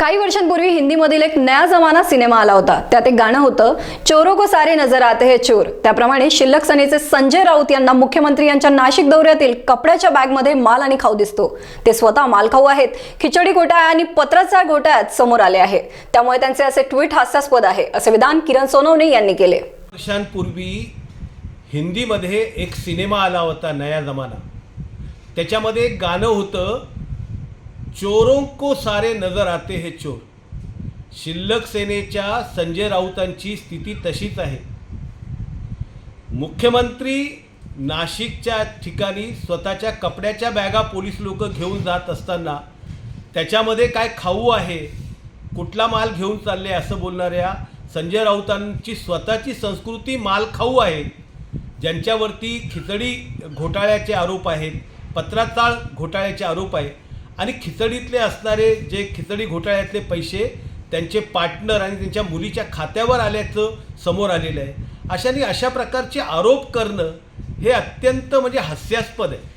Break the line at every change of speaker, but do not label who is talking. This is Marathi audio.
काही वर्षांपूर्वी हिंदीमधील एक नया जमाना सिनेमा आला होता. त्यात एक गाणं होतं चोरो को सारे नजर आते हे चोर. त्याप्रमाणे शिल्लक सेनेचे संजय राऊत यांना मुख्यमंत्री यांच्या नाशिक दौऱ्यातील कपड्याच्या बॅगमध्ये माल आणि खाऊ दिसतो. ते स्वतः मालखाऊ आहेत. खिचडी घोटाळा आणि पत्राचा घोटाळ्यात समोर आले आहे. त्यामुळे त्यांचे असे ट्विट हास्यास्पद आहे असे विधान किरण सोनवणे यांनी केले.
वर्षांपूर्वी हिंदीमध्ये एक सिनेमा आला होता नया जमाना. त्याच्यामध्ये एक गाणं होतं चोरों को सारे नजर आते हे चोर। शिल्लक सेनेच्या संजय राऊतांची स्थिती तशीच आहे। मुख्यमंत्री नाशिकच्या ठिकाणी स्वतःच्या कपड्याच्या बॅगा पोलीस लोक घेऊन जात असताना त्याच्यामध्ये काय खाऊ आहे कुठला माल घेऊन चालले असं बोलणाऱ्या संजय राऊतांची स्वतःची संस्कृती माल खाऊ आहे ज्यांच्यावरती खिचडी घोटाळ्याचे आरोप आहेत पत्राचाळ घोटाळ्याचे आरोप आहे आणि खिचडीतले असणारे जे खिचडी घोटाळ्यातले पैसे त्यांचे पार्टनर आणि त्यांच्या मुलीच्या खात्यावर आल्याचं समोर आलेलं आहे. अशाने अशा प्रकारचे आरोप करणं हे अत्यंत म्हणजे हास्यास्पद आहे.